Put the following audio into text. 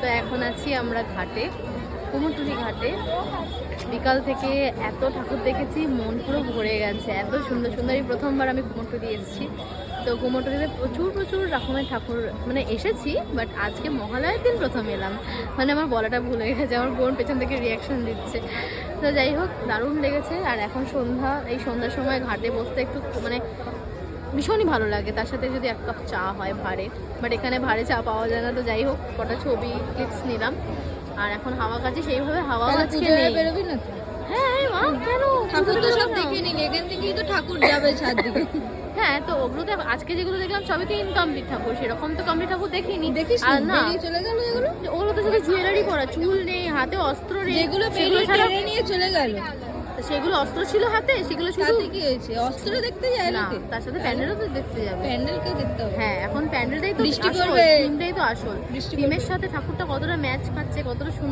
তো এখন আছি আমরা ঘাটে কুমোরটুলি ঘাটে। বিকাল থেকে এত ঠাকুর দেখেছি, মন পুরো ভরে গেছে। এত সুন্দর সুন্দরই প্রথমবার আমি কুমোরটুলি এসেছি। তো কুমোরটুলিতে প্রচুর প্রচুর রকমের ঠাকুর মানে এসেছি বাট আজকে মহালয়ের দিন প্রথম এলাম। মানে আমার বলাটা ভুল হয়ে গেছে, আমার বোন পেছন থেকে রিয়াকশন দিচ্ছে। তো যাই হোক, দারুণ লেগেছে। আর এখন সন্ধ্যা, এই সন্ধ্যার সময় ঘাটে বসতে একটু মানে ভীষণই ভালো লাগে। তার সাথে যদি এক কাপ চা হয় ভাড়ে বাট এখানে ভাড়ে চা পাওয়া যায় না তো যাই হোক কটা ছবি ক্লিপস নিলাম। আর এখন হাওয়া কাছে সেইভাবে হাওয়া নেই। বেরোবি না হ্যাঁ মা কেন? ঠাকুর তো সব দেখে নিলি এখান থেকেই তো ঠাকুর যাবে হ্যাঁ তো ওগুলোতে আজকে যেগুলো দেখলাম সবই তো ইনকমপ্লিট ঠাকুর। সেরকম তো কমপ্লিট ঠাকুর দেখিনি। দেখিস আর না চলে গেল এগুলো? ওগুলো তো শুধু জুয়েলারি পরা চুল নেই হাতে অস্ত্র নেই যেগুলো সেগুলো ছাড়া নিয়ে চলে গেল। সেগুলো অস্ত্র ছিল হাতে সেগুলো শুধু কি হয়েছে? অস্ত্র দেখতে যায় না তার সাথে প্যান্ডেলও তো দেখতে যাবে। প্যান্ডেল কেউ দেখতে হবে। হ্যাঁ এখন প্যান্ডেলটাই তো বৃষ্টি পড়বে। থিমটাই তো আসল। বৃষ্টি থিমের সাথে ঠাকুরটা কতটা ম্যাচ খাচ্ছে কতটা সুন্দর